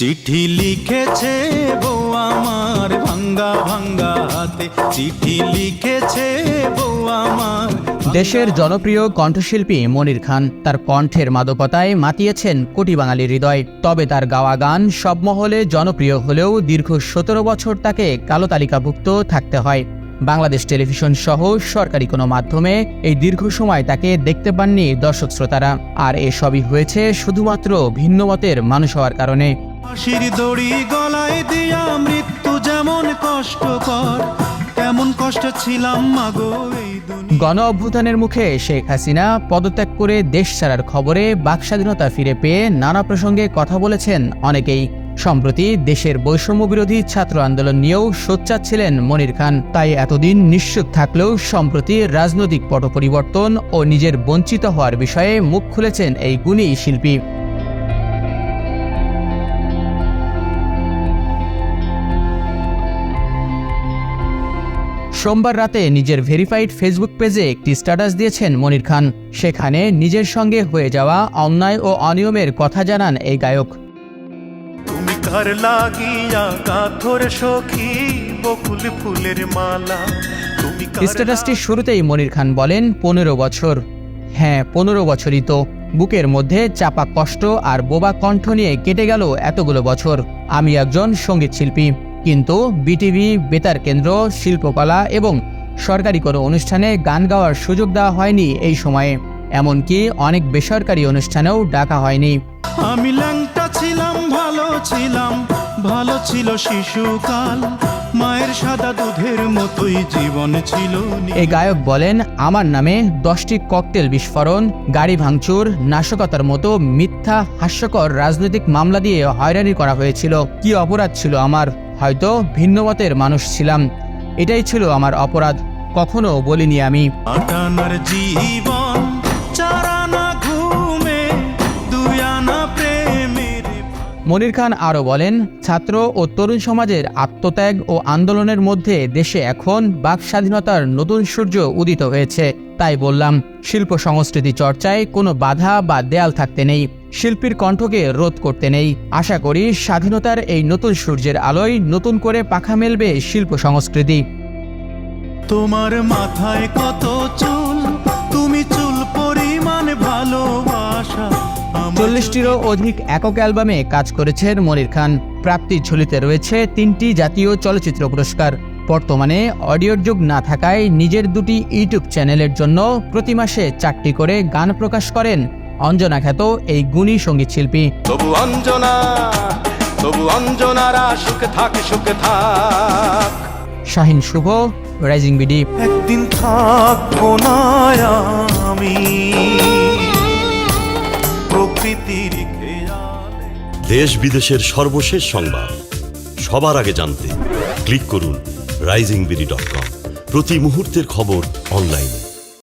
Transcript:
চিঠি লিখেছে বউ আমার ভাঙ্গা ভাঙ্গা হাতে। চিঠি লিখেছে বউ আমার দেশের জনপ্রিয় কণ্ঠশিল্পী মনির খান তার কণ্ঠের মাদকতায় মাতিয়েছেন কোটি বাঙালির হৃদয়। তবে তার গাওয়া গান সব মহলে জনপ্রিয় হলেও দীর্ঘ সতেরো বছর তাকে কালো তালিকাভুক্ত থাকতে হয়। বাংলাদেশ টেলিভিশন সহ সরকারি কোনো মাধ্যমে এই দীর্ঘ সময় তাকে দেখতে পাননি দর্শক শ্রোতারা। আর এসবই হয়েছে শুধুমাত্র ভিন্নমতের মানুষ হওয়ার কারণে। ফাঁসির দড়ি গলায় দিয়া মৃত্যু যেমন কষ্টকর কেমন কষ্ট ছিলাম মাগো গণ অভ্যুত্থানের মুখে শেখ হাসিনা পদত্যাগ করে দেশ ছাড়ার খবরে বাকস্বাধীনতা ফিরে পেয়ে নানা প্রসঙ্গে কথা বলেছেন অনেকেই। সম্প্রতি দেশের বৈষম্য বিরোধী ছাত্র আন্দোলন নিয়েও সোচ্চার ছিলেন মনির খান। তাই এতদিন নিশ্চুপ থাকলেও সম্প্রতি রাজনৈতিক পট পরিবর্তন ও নিজের বঞ্চিত হওয়ার বিষয়ে মুখ খুলেছেন এই গুণী শিল্পী। সোমবার রাতে নিজের ভেরিফাইড ফেসবুক পেজে একটি স্ট্যাটাস দিয়েছেন মনির খান। সেখানে নিজের সঙ্গে হয়ে যাওয়া অন্যায় ও অনিয়মের কথা জানান এই গায়ক। তুমি কার লাগিয়া কাথর সখী বকুল ফুলের মালা। স্ট্যাটাসটির শুরুতেই মনির খান বলেন পনেরো বছর। হ্যাঁ পনেরো বছরই তো। বুকের মধ্যে চাপা কষ্ট আর বোবা কণ্ঠ নিয়ে কেটে গেল এতগুলো বছর। আমি একজন সংগীত শিল্পী কিন্তু বিটিভি বেতার কেন্দ্র শিল্পকলা এবং সরকারি কোনো অনুষ্ঠানে গান গাওয়ার সুযোগ দেওয়া হয়নি এই সময়ে। এমনকি অনেক বেসরকারি অনুষ্ঠানেও ডাকা হয়নি। আমি ল্যাংটা ছিলাম ভালো ছিলাম ভালো ছিল শিশুকাল। মায়ের সাদা দুধের মতোই জীবন ছিল এই গায়ক বলেন আমার নামে দশটি ককটেল বিস্ফোরণ গাড়ি ভাঙচুর নাশকতার মতো মিথ্যা হাস্যকর রাজনৈতিক মামলা দিয়ে হয়রানি করা হয়েছিল। কি অপরাধ ছিল আমার? হয়তো ভিন্নমতের মানুষ ছিলাম। এটাই ছিল আমার অপরাধ কখনো বলিনি আমি। মনির খান আরও বলেন ছাত্র ও তরুণ সমাজের আত্মত্যাগ ও আন্দোলনের মধ্যে দেশে এখন বাক স্বাধীনতার নতুন সূর্য উদিত হয়েছে। তাই বললাম শিল্প সংস্কৃতি চর্চায় কোনো বাধা বা দেয়াল থাকতে নেই। শিল্পীর কণ্ঠকে রোধ করতে নেই। আশা করি স্বাধীনতার এই নতুন সূর্যের আলোয় নতুন করে পাখা মেলবে শিল্প সংস্কৃতি। তোমার মাথায় কত চুল তুমি চুল পরিমাণ ভালোবাসা। চল্লিশটিরও অধিক একক অ্যালবামে কাজ করেছেন মনির খান। প্রাপ্তির ঝুলিতে রয়েছে তিনটি জাতীয় চলচ্চিত্র পুরস্কার। বর্তমানে অডিওর যুগ না থাকায় নিজের দুটি ইউটিউব চ্যানেলের জন্য প্রতি মাসে চারটি করে গান প্রকাশ করেন অঞ্জনা খ্যাত এই গুণী সংগীত শিল্পী। তবু অঞ্জনা তবু অঞ্জনারা সুখে থাক সুখে থাক। শাহিন শুভ রাইজিং বিডি একদিন থাকব না আমি। প্রকৃতির দেশ বিদেশের সর্বশেষ সংবাদ। সবার আগে জানতে ক্লিক করুন রাইজিং বিডি ডট কম। প্রতি মুহূর্তের খবর অনলাইনে।